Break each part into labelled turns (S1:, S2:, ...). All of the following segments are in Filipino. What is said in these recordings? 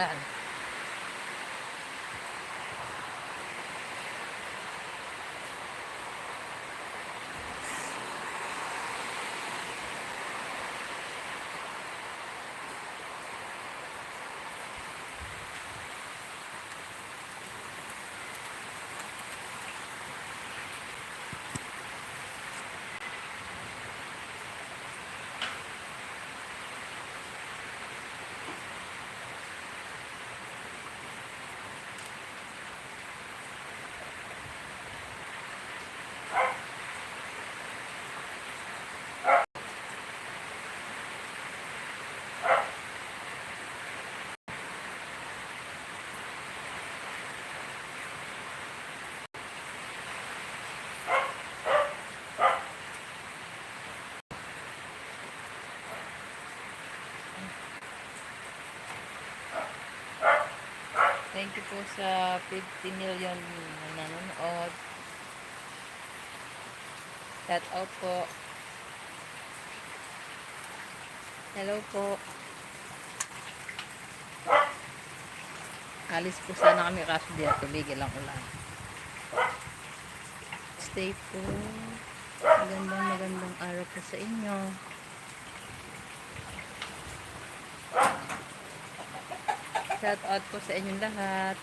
S1: ulan. Thank you po sa 50 million na nanonood. Shout out po. Hello po. Alis po sana kami kaso di ako tigil ang ulan. Stay po. Magandang magandang araw po sa inyo. Shout out po sa inyong lahat.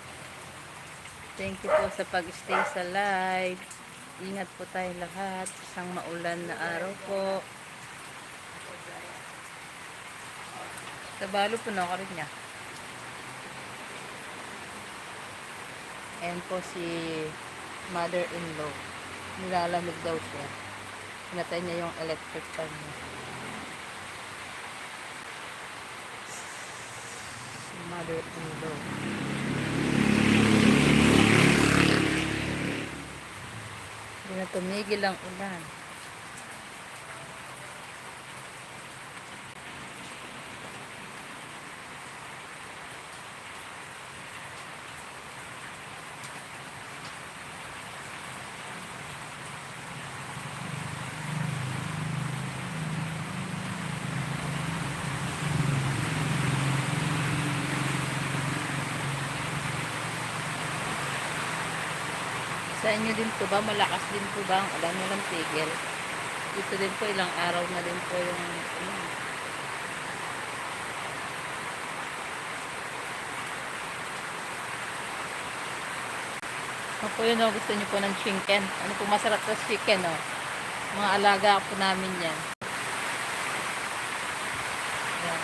S1: Thank you po sa pag-stay sa live. Ingat po tayo lahat. Isang maulan na araw po. Tabalo po na ako rin niya. Ayan po si mother-in-law. Nilalamig daw siya. Pinatay niya yung electric fan niya. Si mother-in-law. Hindi na tumigil ang ulan. Sa inyo din po ba, malakas din po ba ang ulan walang tigil? Dito din po, ilang araw na din po yung ano, Ano po yun, oh, gusto niyo po ng chicken. Ano po masarap sa chicken, oh. Mga alaga po namin yan. Yan.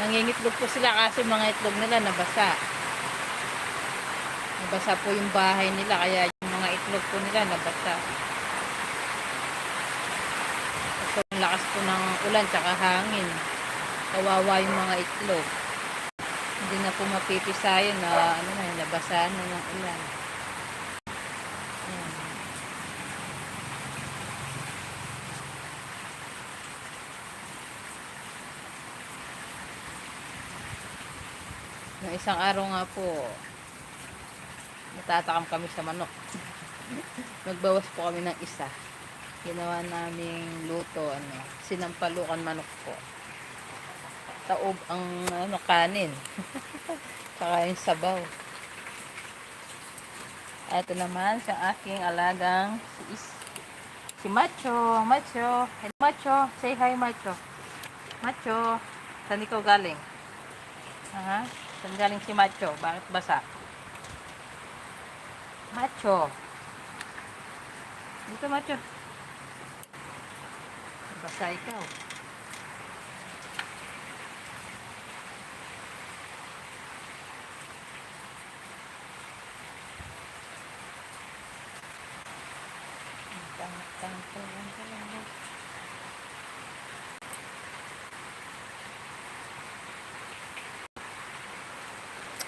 S1: Nangingitlog po sila kasi mga itlog nila nabasa. Nabasa po yung bahay nila kaya itlog po nila nabasa. Ang lakas po ng ulan tsaka hangin. Kawawa yung mga itlog. Hindi na po mapipisayan na ano na, nabasa na ng ulan. Ayan. Isang araw nga po, natatakam kami sa manok. Nagbawas po kami ng isa. Ginawa naming luto, ano, sinampalukan manok po. Taob ang ano, kanin. Saka yung sabaw. Ito naman sa aking alagang si, Is si Macho. Macho. Hello, Macho. Say hi, Macho. Macho. Saan ikaw galing? Aha. Saan galing si Macho? Bakit basa? Macho. Dito, Macho. Basa ikaw.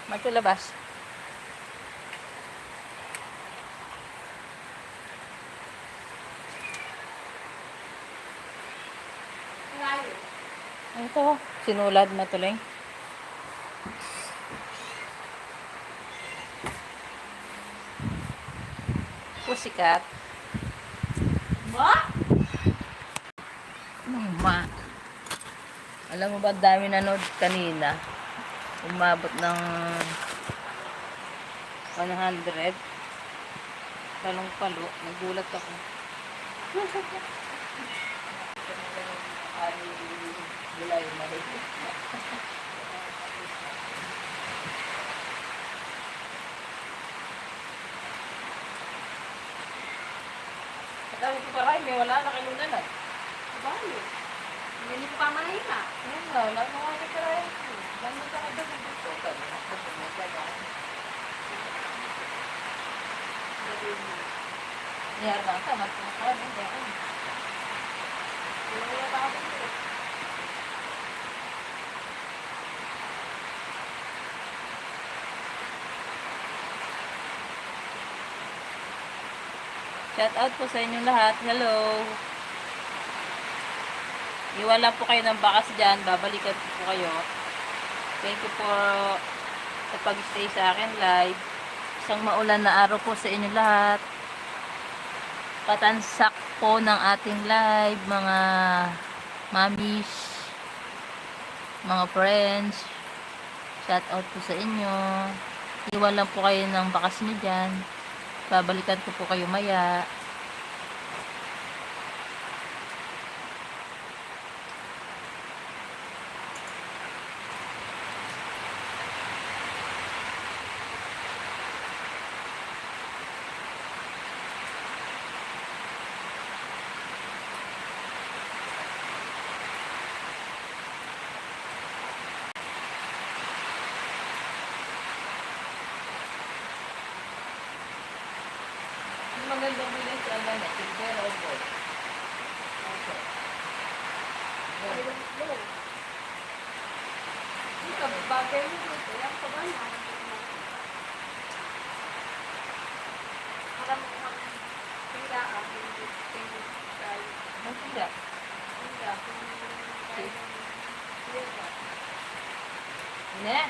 S1: Macho, labas. Ito, sinulad na tuloy. Pusikat.
S2: Ma?
S1: Mama. Alam mo ba, dami nanood kanina. umabot ng 100. Talong palo. Nagulat ako. gulay na rin. Ang dami ko paray, may wala na kayo na lang.
S2: Balo. Hindi ko pa mahina.
S1: Ayun nga, wala na nga ka paray. Lang mo ka na daw dito. Kaya ako pumunta Niyar na ka, magpapakalan. Hindi ako.
S2: Wala pa ako dito.
S1: Shout out po sa inyong lahat. Hello. Iwala po kayo ng bakas dyan. Babalikan po kayo. Thank you po sa pag-stay sa akin live. Isang maulan na araw po sa inyo lahat. Patansak po ng ating live, mga mamis, mga friends. Shout out po sa inyo. Iwan lang po kayo ng bakas niyo dyan. Babalikan ko po kayo maya. Magandang bilhin sa ano na, silver o gold. Okay. Gold.
S2: Dito, bagay mo dito. Yan pa ba na? Alam mo kung pila ang hindi tayo.
S1: Ang.
S2: Pila tayo. Pila.
S1: Ne?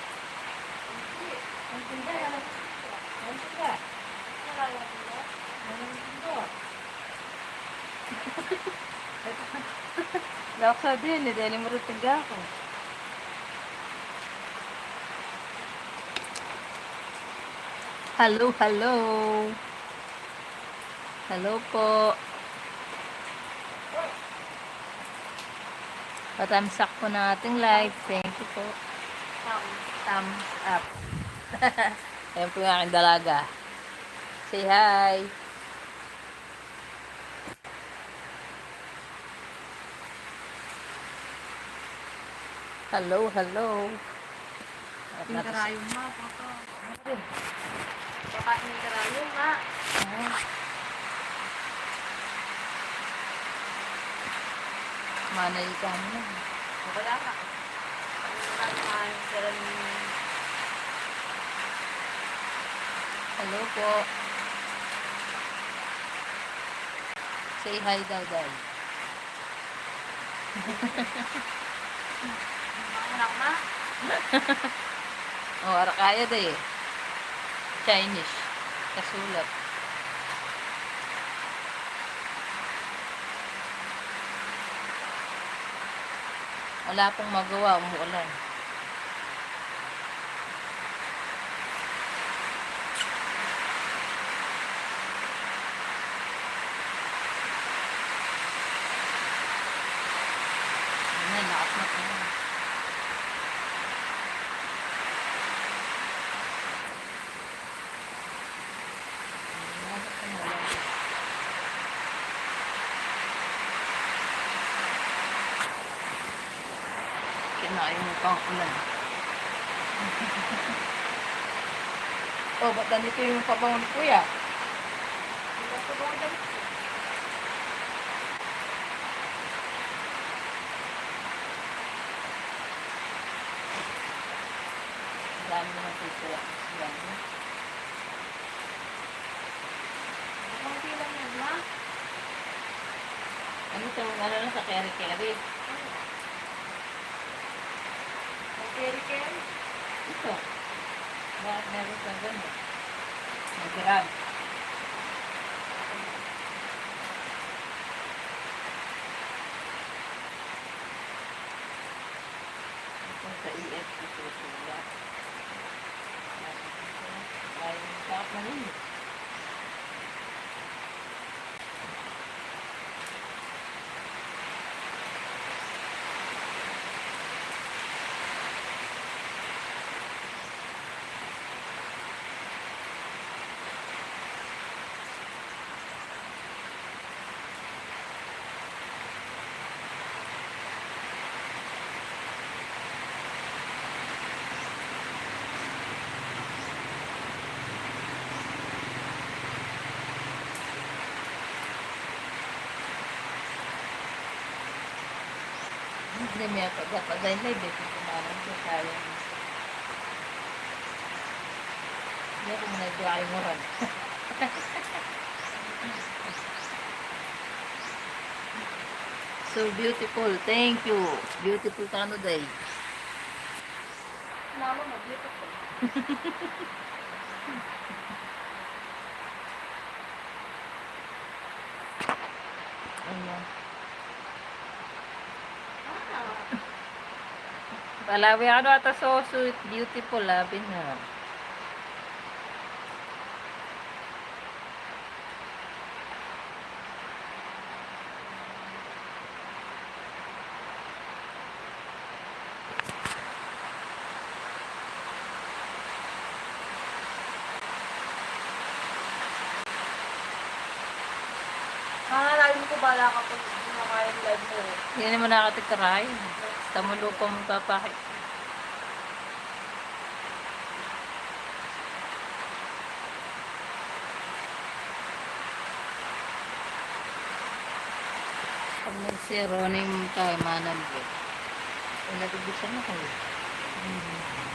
S1: Ang sila. Ang sila.
S2: Wala lang nila.
S1: Ang sila. Laksa din, mo rin tiga ako. Hello, hello. Hello po. Patamsak po ng ating live. Thank you po. Thumbs up. Ayan po yung aking dalaga. Say hi. Hello, hello. At
S2: Yung
S1: natin-
S2: karayong ma, papa. Baka yung karayong ma.
S1: Ah. Manay ka mo.
S2: Wala ka.
S1: Hello po. Say hi daw, Dad.
S2: anak ma.
S1: Oh, arakaya da eh. Chinese. Kasulat. Wala pong magawa, umuulan. Ayan, lakas na po. Kinain mo pang ulan. oh, ba't nandito yung pabango ni Kuya? Dami pizza. Ang dami. Ano ito? Ano na sa keri-keri?
S2: Ang keri-keri.
S1: Ito. Bakit meron sa gano'n? Nag-grab. Ito sa EF ito sila. Hindi, may pagkapagay live eh. Kung kumanan ko, sayang. Hindi ako muna ito ay moran. so beautiful. Thank you. Beautiful ka ano day.
S2: Mama mo, beautiful.
S1: Ayan. Palawi ano ata so sweet, beautiful labi na.
S2: Hangalawin ko bala kapag live mo.
S1: Hindi naman nakatikaray. Tamulo pa mong papakit. Pag nag-zero na yung tayo, manal ko. Eh, nagbibisan na kayo. Hmm.